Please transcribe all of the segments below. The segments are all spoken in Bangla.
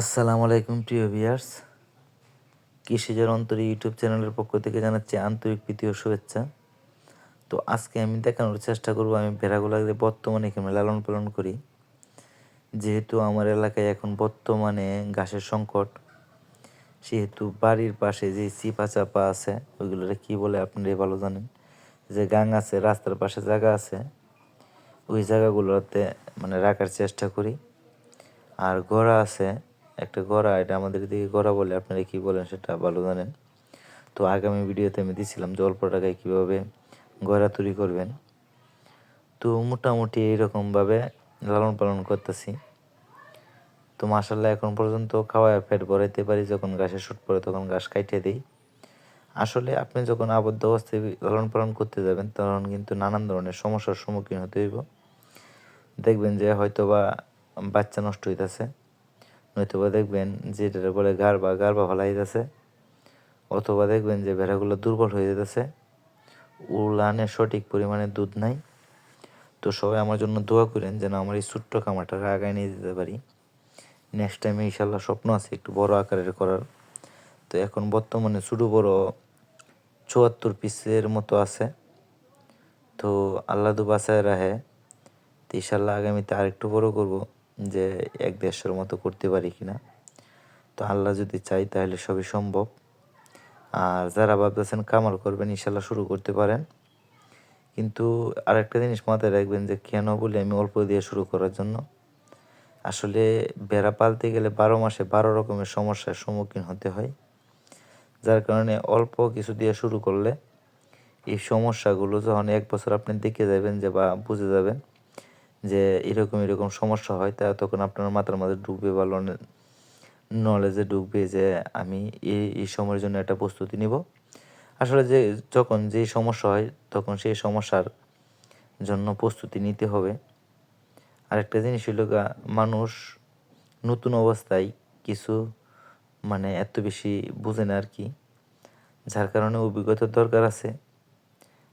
আসসালামু আলাইকুম, প্রিয় ভিয়ার্স কৃষিজের অন্তরী ইউটিউব চ্যানেলের পক্ষ থেকে জানাচ্ছি আন্তরিক প্রীতি ও শুভেচ্ছা। তো আজকে আমি দেখানোর চেষ্টা করব আমি ভেড়াগুলোকে বর্তমানে এখানে লালন পালন করি। যেহেতু আমার এলাকায় এখন বর্তমানে ঘাসের সংকট, সেহেতু বাড়ির পাশে যে চিপা চাপা আছে, ওইগুলোরে কী বলে আপনারাই ভালো জানেন, যে গাং আছে, রাস্তার পাশে জায়গা আছে, ওই জায়গাগুলোতে মানে রাখার চেষ্টা করি। আর গড়া আছে একটা গড়া, এটা আমাদের দিকে গড়া বলে আপনারা কি বলেন সেটা ভালো জানেন। তো আগামী ভিডিওতে আমি দিছিলাম যে অল্প টাকায় কীভাবে গড়া তৈরি করবেন। তো মোটামুটি এইরকমভাবে লালন পালন করতেছি। তো মাসাল্লাহ এখন পর্যন্ত খাওয়ায় পেট ভরাইতে পারি, যখন ঘাসের শুট পড়ে তখন ঘাস কাইটে দিই। আসলে আপনি যখন আবদ্ধ অবস্থায় লালন পালন করতে যাবেন, তখন কিন্তু নানান ধরনের সমস্যার সম্মুখীন হতে হইব। দেখবেন যে হয়তো বা বাচ্চা নষ্ট হইতেছে। নয়তোবা দেখবেন যে এটা বলে গার বা গার বা ভালাই যাচ্ছে অথবা দেখবেন যে ভেড়াগুলো দুর্বল হয়ে যেতেছে। উলানে সঠিক পরিমাণে দুধ নাই। তো সবাই আমার জন্য দোয়া করেন যেন আমার এই ছোট্ট খামারটাকে আগায় নিয়ে যেতে পারি। নেক্সট টাইমে ইনশাল্লাহ স্বপ্ন আছে একটু বড় আকারের করার। তো এখন বর্তমানে ছোটো বড় চুয়াত্তর পিসের মতো আছে। তো আল্লাহ বাসায় রাহে তো ইনশাল্লাহ আগামীতে আরেকটু বড় করব। যে এক দেড়শোর মতো করতে পারি কিনা তো আল্লাহ যদি চাই তাহলে সবই সম্ভব। আর যারা ভাবতেছেন কামাল করবেন, ইনশাল্লাহ শুরু করতে পারেন। কিন্তু আরেকটা জিনিস মাথায় রাখবেন যে, কেন বলে আমি অল্প দিয়ে শুরু করার জন্য? আসলে বেড়া পালতে গেলে বারো মাসে বারো রকমের সমস্যার সম্মুখীন হতে হয়। যার কারণে অল্প কিছু দিয়ে শুরু করলে এই সমস্যাগুলো যখন এক বছর আপনি দেখে যাবেন যে বা বুঝে যাবেন যে এরকম এরকম সমস্যা হয়, তা তখন আপনার মাথার মাঝে ঢুকবে বা নলেজে ঢুকবে যে আমি এই এই সময়ের জন্য একটা প্রস্তুতি নিব। আসলে যে যখন যেই সমস্যা হয়, তখন সেই সমস্যার জন্য প্রস্তুতি নিতে হবে। আরেকটা জিনিস হলো মানুষ নতুন অবস্থায় কিছু মানে এত বেশি বুঝে না আর কি। যার কারণে অভিজ্ঞতার দরকার আছে।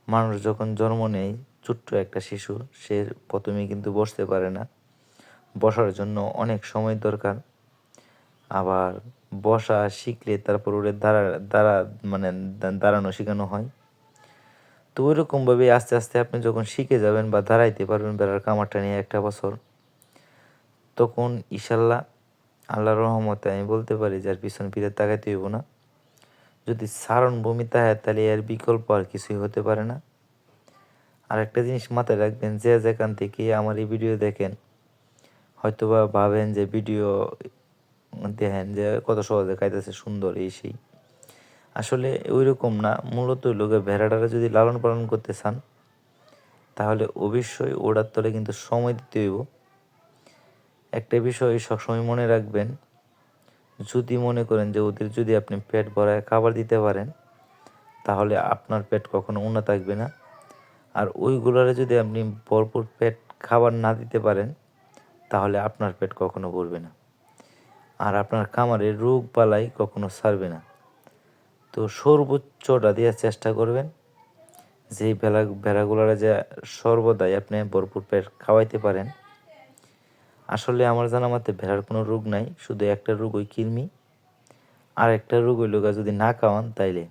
মানুষ যখন জন্ম নেয় ছোট্ট একটা শিশু, সে প্রথমে কিন্তু বসতে পারে না। বসার জন্য অনেক সময় দরকার। আবার বসা শিখলে তারপর ওরে দাঁড়া দাঁড়া মানে দাঁড়ানো শেখানো হয়। তো ওইরকমভাবে আস্তে আস্তে আপনি যখন শিখে যাবেন বা দাঁড়াইতে পারবেন বেড়ার কামারটা নিয়ে একটা বছর, তখন ইশাল্লাহ আল্লাহর রহমতে আমি বলতে পারি যার পিছন ফিরে তাকাইতে হইব না। যদি সারণ ভূমি তাহে, তাহলে এর বিকল্প আর কিছুই হতে পারে না। আর একটা জিনিস মাথায় রাখবেন, যে যেখান থেকে আমার এই ভিডিও দেখেন, হয়তোবা ভাবেন যে ভিডিও দেখেন যে কত সহজে খাইতেছে, সুন্দর এই সেই। আসলে ওই রকম না, মূলত লোকে ভেড়াটারা যদি লালন পালন করতে চান, তাহলে অবশ্যই ওড়ার তলে কিন্তু সময় দিতে হইব। একটা বিষয় সবসময় মনে রাখবেন, যদি মনে করেন যে ওদের যদি আপনি পেট ভরায় খাবার দিতে পারেন, তাহলে আপনার পেট কখনো উন্নত থাকবে না। আর ওইগুলোরে যদি আপনি ভরপুর পেট খাবার না দিতে পারেন, তাহলে আপনার পেট কখনো ভরবে না। আর আপনার খামারে রোগ পালাই কখনো সারবে না। তো সর্বোচ্চটা দেওয়ার চেষ্টা করবেন যেই ভেড়া ভেড়াগুলোরা যে সর্বদাই আপনি ভরপুর পেট খাওয়াইতে পারেন। আসলে আমার জানা মতে ভেড়ার কোনো রোগ নাই, শুধু একটা রোগ ওই কৃমি। আর একটা রোগ ওই লোক যদি না খাওয়ান তাইলে।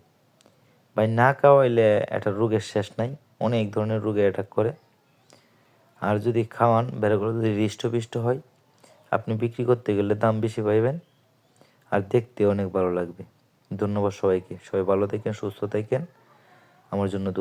ভাই, না খাওয়াইলে একটা রোগের শেষ নাই। অনেক ধরনের রোগে অ্যাটাক করে। আর যদি খাওয়ান ভেড়াগুলো যদি হৃষ্টপিষ্ট হয়, আপনি বিক্রি করতে গেলে দাম বেশি পাইবেন আর দেখতে অনেক ভালো লাগবে। ধন্যবাদ সবাইকে। সবাই ভালো থাকেন, সুস্থ থাকেন। আমার জন্য